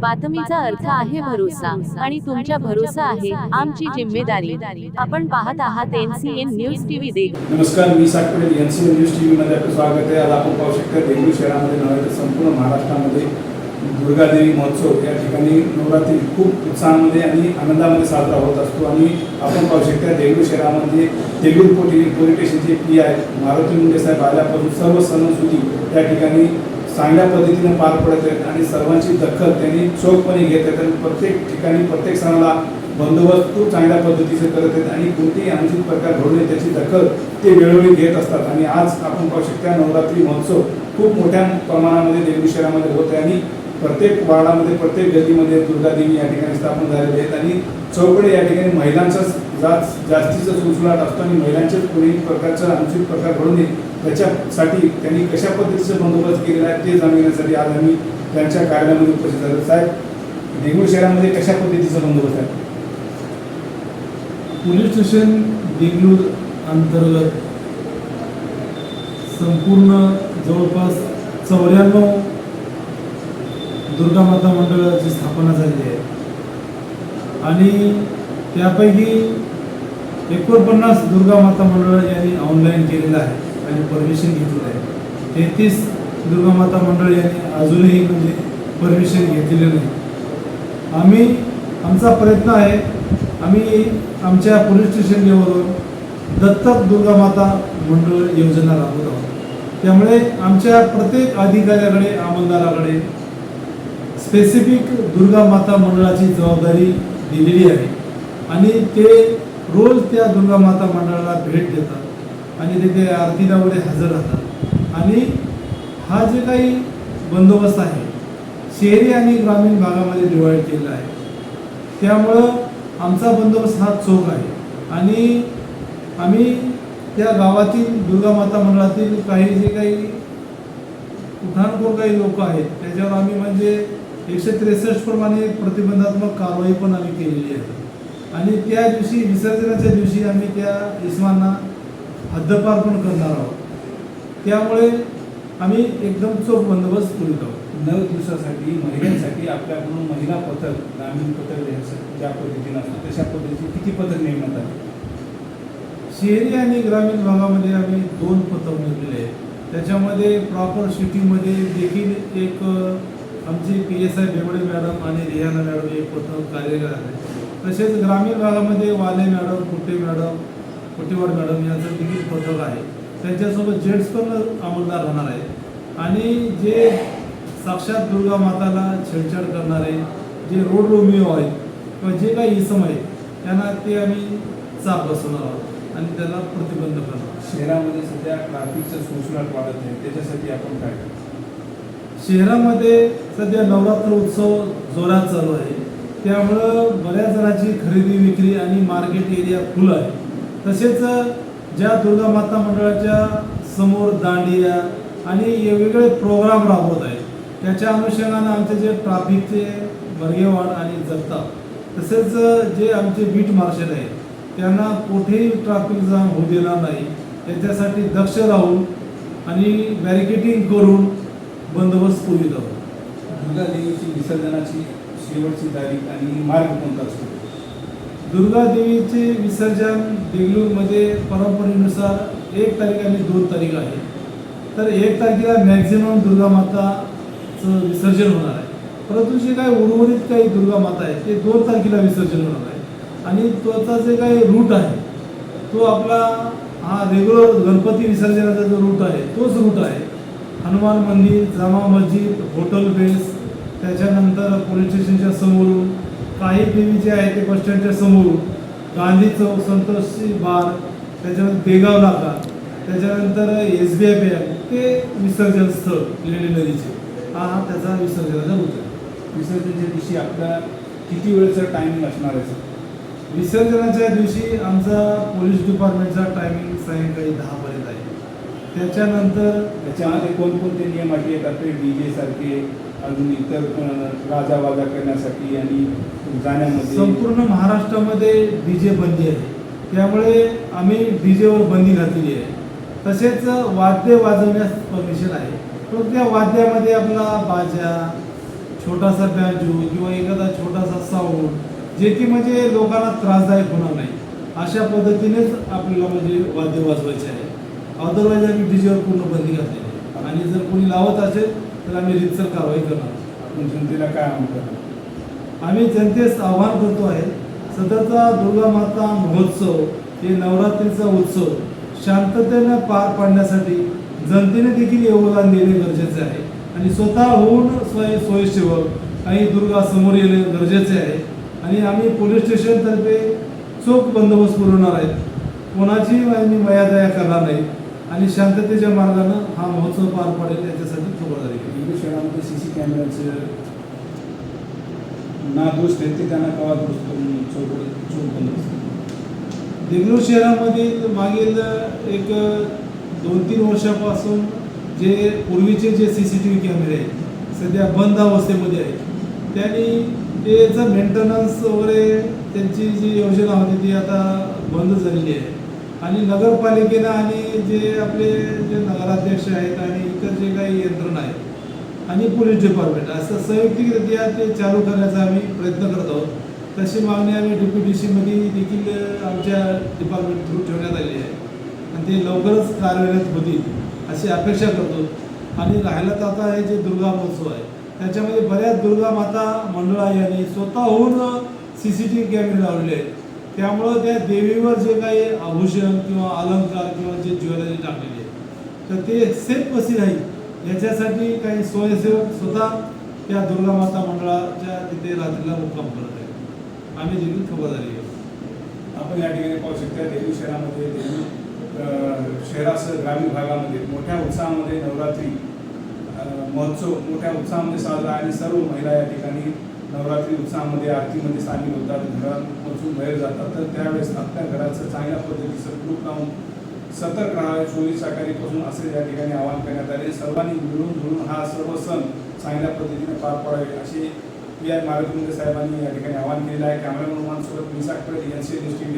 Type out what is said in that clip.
बातमीचा अर्थ आहे भरोसा आणि तुमच्या भरोसा आहे आमची जिम्मेदारी. आपण पाहत आहात एनसीएन न्यूज टीव्ही देख नमस्कार मी सातपुडे एन सी न्यूज टी व्हीमध्ये आपलं स्वागत आहे. आज आपण पाहू शकता देगलूर शहरामध्ये नव्हे तर संपूर्ण महाराष्ट्रामध्ये दुर्गादेवी महोत्सव या ठिकाणी नवरात्री खूप उत्साहामध्ये आणि आनंदामध्ये साजरा होत असतो. आणि आपण पाहू शकता देगलूर शहरामध्ये देगलूर पोटी पोलीस स्टेशनचे पी आय मारुती मुंडे साहेब आल्यापासून सर्व सणासुदी त्या ठिकाणी चांगल्या पद्धतीने पार पडत आहेत आणि सर्वांची दखल त्यांनी चोखपणे घेत आहेत. आणि प्रत्येक ठिकाणी प्रत्येक सणाला बंदोबस्त खूप चांगल्या पद्धतीचे करत आहेत आणि कोणतेही अनुचित प्रकार घडू नये त्याची दखल ते वेळोवेळी घेत असतात. आणि आज आपण पाहू शकता नवरात्री महोत्सव खूप मोठ्या प्रमाणामध्ये देगलूर शहरामध्ये होत आहे आणि प्रत्येक वार्डामध्ये प्रत्येक गल्लीमध्ये दुर्गादेवी या ठिकाणी स्थापन झालेले आहेत. आणि चौकडे या ठिकाणी महिलांचाच जात जास्तीचा सुळसुळाट असतो आणि महिलांचे कोणीही प्रकारचा अनुचित प्रकार घडू नये त्याच्यासाठी त्यांनी कशा पद्धतीचा बंदोबस्त केलेला आहे ते जाणून घेण्यासाठी आज आम्ही त्यांच्या कार्यालयामध्ये उपस्थित झालो साहेब देगलूर शहरामध्ये कशा पद्धतीचा बंदोबस्त आहे? पोलीस स्टेशन देगलूर अंतर्गत संपूर्ण जवळपास चौऱ्याण्णव दुर्गामाता मंडळाची स्थापना झाली आहे. आणि त्यापैकी एकोणपन्नास दुर्गामाता मंडळ यांनी ऑनलाईन केलेलं आहे आणि परमिशन घेतलेलं आहे. तेहतीस दुर्गामाता मंडळ यांनी अजूनही म्हणजे परमिशन घेतलेलं नाही. आम्ही आमचा प्रयत्न आहे आम्ही आमच्या पोलीस स्टेशन लेवलवर दत्तक दुर्गामाता मंडळ योजना राबवत आहोत. त्यामुळे आमच्या प्रत्येक अधिकाऱ्याकडे आमदाराकडे स्पेसिफिक दुर्गा माता मंडळाची जबाबदारी दिलेली आहे. आणि ते रोज त्या दुर्गा माता मंडळाला भेट देतात आणि तिथे आरतीला वगैरे हजर राहतात. आणि हा जे काही बंदोबस्त आहे शहरी आणि ग्रामीण भागामध्ये डिवाईड केलेला आहे. त्यामुळं आमचा बंदोबस्त हा चोख आहे. आणि आम्ही त्या गावातील दुर्गा माता मंडळातील काही जे काही उठाणखोर काही लोक आहेत त्याच्यावर आम्ही म्हणजे एकशे त्रेसष्ट प्रमाणे प्रतिबंधात्मक कारवाई पण आम्ही केलेली आहे. आणि त्या दिवशी विसर्जनाच्या दिवशी आम्ही त्या इस्मांना हद्दपार पण करणार आहोत. त्यामुळे आम्ही एकदम चोख बंदोबस्त करीत आहोत नऊ दिवसासाठी महिलांसाठी आपल्याकडून महिला पथक ग्रामीण पथक ज्या- ज्या पद्धतीनं असतं तशा पद्धतीची किती पथक नेमण्यात आली? शहरी आणि ग्रामीण भागामध्ये आम्ही दोन पथक नेमलेले आहेत. त्याच्यामध्ये प्रॉपर सिटीमध्ये देखील एक आमची P S I Bewade madam आणि रिहाना मॅडम एक पथक कार्यरत आहे तसेच ग्रामीण भागामध्ये वाले madam Kute madam Kutewad madam यांचं देखील पथक आहे त्यांच्यासोबत जेंट्स पण अंमलदार राहणार आहे आणि जे साक्षात दुर्गा माताला छेडछाड करणारे जे रोड रोमिओ आहेत किंवा जे काही इसम आहेत त्यांना ते आम्ही चाप बसवणार आहोत आणि त्याला प्रतिबंध करणार शहरामध्ये सध्या ट्रॅफिकचं सुळसुळाट वाढत आहे त्याच्यासाठी आपण काय करतो शहरामध्ये सध्या नवरात्र उत्सव जोरात चालू आहे. त्यामुळं बऱ्याच जणांची खरेदी विक्री आणि मार्केट एरिया फुल आहे. तसेच ज्या दुर्गा माता मंडळाच्या समोर दांडिया आणि वेगवेगळे प्रोग्राम राबवत आहेत त्याच्या अनुषंगानं आमचे जे ट्राफिकचे बर्गेवाड आणि जगताप तसेच जे आमचे बीट मार्शल आहेत त्यांना कुठेही ट्राफिक जाम होऊ देणार नाही. त्याच्यासाठी दक्ष राहून आणि बॅरिकेटिंग करून बंदोबस्त पुरवित आहोत दुर्गा देवीची विसर्जनाची शेवटची तारीख आणि मार्ग कोणता असतो दुर्गा देवीचे विसर्जन देगलूरमध्ये परंपरेनुसार एक तारीख आणि दोन तारीख आहे. तर एक तारखेला मॅक्झिमम दुर्गा माताचं विसर्जन होणार आहे. परंतु जे काही उर्वरित काही दुर्गा माता आहे ते दोन तारखेला विसर्जन होणार आहे. आणि त्याचा जे काही रूट आहे तो आपला हा रेग्युलर गणपती विसर्जनाचा जो रूट आहे तोच रूट आहे. हनुमान मंदिर जामा मस्जिद होटल बेस त्याच्यानंतर पोलीस स्टेशनच्या समोरून काही देवी जे आहे ते बस स्टँडच्या समोरून गांधी चौक संतोषी बार त्याच्यानंतर देगाव नाका. त्याच्यानंतर एस बी आय बँक ते विसर्जन स्थळ लेणी नदीचे. हा हा त्याचा विसर्जनाचा होतो विसर्जनच्या दिवशी आपला किती वेळेचा टायमिंग असणार आहे विसर्जनाच्या दिवशी आमचा पोलीस डिपार्टमेंटचा टायमिंग सायंकाळी दहापर्यंत आहे. त्याच्यानंतर त्याच्यामध्ये कोणकोणते नियम अटी डी जे सारखे अजून इतर राजा गाजावाजा करण्यासाठी आणि जाण्यामध्ये संपूर्ण महाराष्ट्रामध्ये डी जे बंदी आहे. त्यामुळे आम्ही डी जेवर बंदी घातलेली आहे. तसेच वाद्य वाजवण्यास परमिशन आहे. पण त्या वाद्यामध्ये आपला बाजा छोटासा बॅजू किंवा एखादा छोटासा साऊंड जे की म्हणजे लोकांना त्रासदायक होणार नाही अशा पद्धतीनेच आपल्याला म्हणजे वाद्य वाजवायचे आहे. अदरवाईज आम्ही डीजेवर पूर्ण बंदी घातलेली आहे. आणि जर कोणी लावत असेल तर आम्ही रितसर कारवाई करणार आपण जनतेला काय आवाहन करणार? आम्ही जनतेस आव्हान करतो आहे सततचा दुर्गा माता महोत्सव हे नवरात्रीचा उत्सव शांततेनं पार पाडण्यासाठी जनतेने देखील योगदान देणे गरजेचे आहे. आणि स्वतः होऊन स्वय स्वयंसेवक आणि दुर्गा समोर येणे गरजेचे आहे. आणि आम्ही पोलीस स्टेशनतर्फे चोख बंदोबस्त पुरवणार आहेत कोणाची आम्ही मयादया करणार नाही. आणि शांततेच्या मार्गानं हा महोत्सव पार पाडेल याच्यासाठी खबरदारी आपले सी सी कॅमेऱ्याचं नादोष आहेत ते त्यांना कवा दुरुस्त करून चौकड चोख देगलूर शहरामधील मागील एक दोन तीन वर्षापासून जे पूर्वीचे जे सी सी टी व्ही कॅमेरे आहेत सध्या बंद अवस्थेमध्ये आहेत त्यांनी त्याचं मेंटेनन्स वगैरे त्यांची जी योजना होती ती आता बंद झालेली आहे. आणि नगरपालिकेनं आणि जे आपले जे नगराध्यक्ष आहेत आणि इतर जे काही यंत्रणा आहेत आणि पोलीस डिपार्टमेंट असं संयुक्तिकरित्या ते चालू करण्याचा आम्ही प्रयत्न करत आहोत. तशी मागणी आम्ही डी पी डी सीमध्ये देखील आमच्या डिपार्टमेंट थ्रू ठेवण्यात आली आहे. आणि ते लवकरच कार्यरत होतील अशी अपेक्षा करतो. आणि राहिलं तर आता हे जे दुर्गा महोत्सव आहे त्याच्यामध्ये बऱ्याच दुर्गा माता मंडळा यांनी स्वतःहून सी सी टी व्ही कॅमेरे लावलेले आहेत. त्यामुळं त्या देवीवर जे काही आभूषण किंवा अलंकार किंवा जे ज्वेलरी टाकलेली आहे तर ते सेफ कशी राहील? याच्यासाठी काही स्वयंसेवक स्वतः त्या दुर्गा माता मंडळाच्या तिथे रात्रीला मुक्काम करत आहेत. आम्ही देखील खबरदारी घेऊ आपण या ठिकाणी पाहू शकता देवी शहरामध्ये देवी शहरासह ग्रामीण भागामध्ये मोठ्या उत्साहामध्ये नवरात्री महोत्सव मोठ्या उत्साहामध्ये साजरा आणि सर्व महिला या ठिकाणी नवरात्री उत्साहामध्ये आरतीमध्ये सामील होतात घरापासून बाहेर जातात. तर त्यावेळेस आपल्या घराचं चांगल्या पद्धतीचं ग्रुप लावून सतर्क राहावे चोवीस चाकारीपासून असे या ठिकाणी आवाहन करण्यात आले. सर्वांनी मिळून जुळून हा सर्व सण चांगल्या पद्धतीने पार पाडावे असे पी आय मारुतींद्र साहेबांनी या ठिकाणी आवाहन केलेलं आहे. कॅमेरामन सोबत मिसाक पटेल यांचे दृष्टीने.